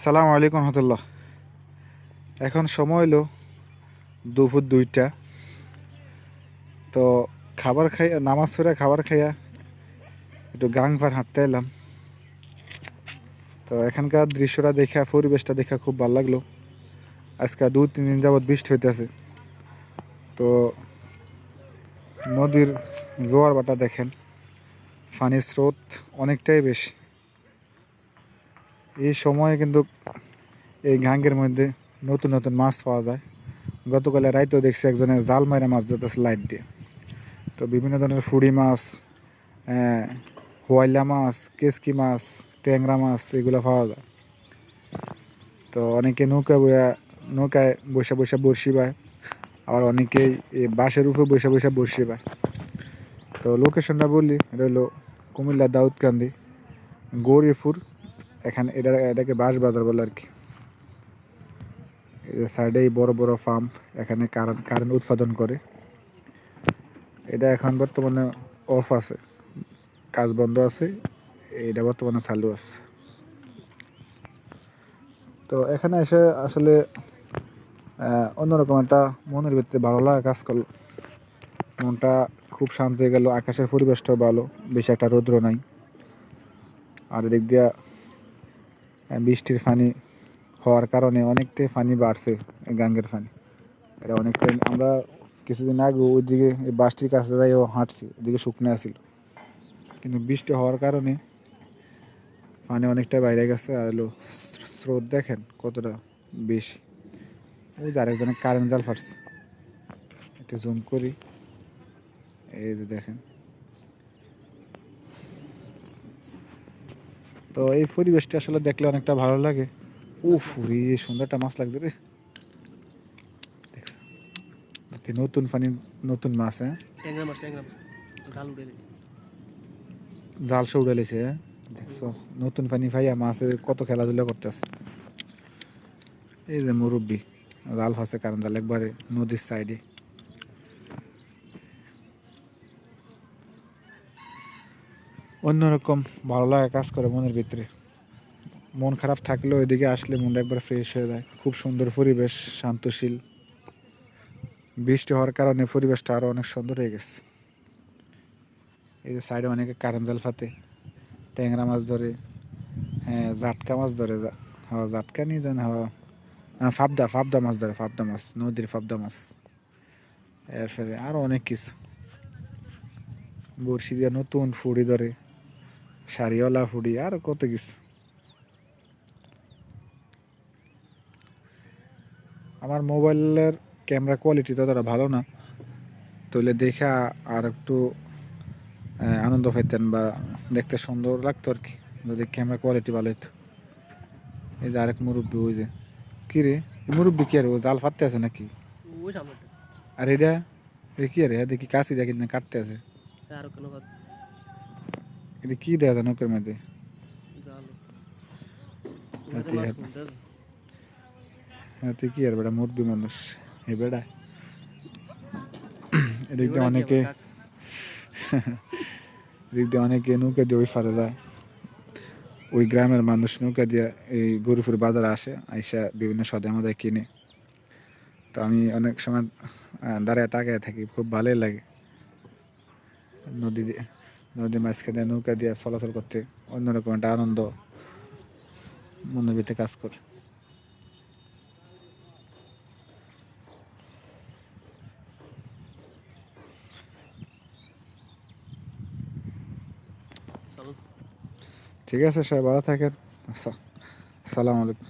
সালাম আলাইকুম রহমতুল্লাহ। এখন সময় হলো দুপুর দুইটা। তো খাবার খাই, নামাজ পড়ে খাবার খাইয়া একটু গাং পার হাঁটতে এলাম। তো এখানকার দৃশ্যটা দেখা, পরিবেশটা দেখা খুব ভালো লাগল। আজকে দু তিন দিন যাবৎ বৃষ্টি হইতেছে। তো নদীর জোয়ার বাটা দেখেন, পানির স্রোত অনেকটাই বেশি। এই সময়ে কিন্তু এই ঘাঙ্গের মধ্যে নতুন নতুন মাছ পাওয়া যায়। গতকালে রাইতেও দেখছি একজনে জাল মারে মাছ ধরতেছে লাইট দিয়ে। তো বিভিন্ন ধরনের ফুড়ি মাছ হোয়াইলা মাছ, কেসকি মাছ, ট্যাংরা মাছ এগুলো পাওয়া যায়। তো অনেকে নৌকা নৌকায় বসে বসে বড়শি পায় আবার অনেকেই এই বাঁশের উপরে বসে বসে বড়শি পায় তো লোকেশনটা বললি এটা হলো কুমিল্লা দাউদকান্দি, গৌরীপুর এখানে এটা, এটাকে বাঁশ বাজার বলে আর কি। সাইডেই বড় বড় পাম্প এখানে কারেন্ট কারেন্ট উৎপাদন করে। এটা এখন বর্তমানে অফ আছে। কাজ বন্ধ আছে, এটা বর্তমানে চালু আছে। তো এখানে এসে আসলে অন্যরকম একটা মনের ভিতরে ভালো লাগা কাজ করল। মনটা খুব শান্ত হয়ে গেল, আকাশের পরিবেশটাও ভালো, বেশি একটা রৌদ্র নাই। আর এদিক দিয়া বৃষ্টির পানি হওয়ার কারণে অনেকটাই পানি বাড়ছে গাঙ্গের পানি এটা অনেকটাই, আমরা কিছুদিন আগে ওইদিকে এই বাসটির কাছে যাই যাইও হাঁটছি ওইদিকে শুকনো আছিল। কিন্তু বৃষ্টি হওয়ার কারণে পানি অনেকটা বাইরে গেছে আর হলো স্রোত দেখেন কতটা বেশি। ওই যে আরেকজনের কারেন্ট জাল ফাটছে। একটু জুম করি। এই যে দেখেন। তো এই পরিবেশটা আসলে দেখলে অনেকটা ভালো লাগে। ও ফুরি সুন্দরটা মাছ লাগছে রে। দেখছ নতুন পানি নতুন মাছ হ্যাঁ? জাল উঠে দিয়েছে জাল সে উড়ে লেছে হ্যাঁ? দেখছ? নতুন পানি ভাইয়া মাছে কত খেলাধুলা করতেছে। এই যে মুরব্বী জাল ফাঁসে কারণ জাল একবারে নদীর সাইডে অন্যরকম ভালো লাগা কাজ করে মনের ভিতরে। মন খারাপ থাকলেও এদিকে আসলে মনটা একবার ফ্রেশ হয়ে যায়। খুব সুন্দর পরিবেশ শান্তশীল। বৃষ্টি হওয়ার কারণে পরিবেশটা আরও অনেক সুন্দর হয়ে গেছে। এই যে সাইডে অনেকে কারেন্ট জাল ফাতে ট্যাংরা মাছ ধরে হ্যাঁ জাটকা মাছ ধরে যা হ্যাঁ জাটকা নিয়ে যান হ্যাঁ, ফাবদা ফাবদা মাছ ধরে ফাবদা মাছ নদীর ফাবদা মাছ। এরপরে আরও অনেক কিছু। বড়শি দিয়ে নতুন ফুড়ি ধরে সারিওয়ালা ফুড়ি আর কত কিছু। আমার মোবাইলের ক্যামেরা কোয়ালিটি ততটা ভালো না। তাহলে দেখা আর একটু আনন্দ পেতেন বা দেখতে সুন্দর লাগতো আর কি যদি ক্যামেরা কোয়ালিটি ভালো হতো এই যে আরেক মুরব্বী ওই যে কি রে? মুরব্বী কি আর ও জাল ফাটতে আছে নাকি? আর এটা কি আরে দেখি কাশি দেখি না কাটতে আছে। আর কোনো কথা। এটা কি দেয়া যায় নৌকার মধ্যে হাত- কি আর বেটা মুরব্বী মানুষ এই বেটা এদিক দিয়ে অনেকে এদিক দিয়ে অনেকে নৌকা দিয়ে ওই ফারে যায় ওই গ্রামের মানুষ নৌকা দিয়ে এই গরুপুর বাজারে আসে আইসা বিভিন্ন সদে আমাদের কিনে তো আমি অনেক সময় দাঁড়ায় তাকায় থাকি খুব ভালোই লাগে নদী দিয়ে নদী মাঝখানে নৌকা দিয়ে চলাচল করতে অন্যরকম একটা আনন্দ মনের কাজ করে। ঠিক আছে সবাই ভালো থাকেন। আচ্ছা আসসালামু আলাইকুম।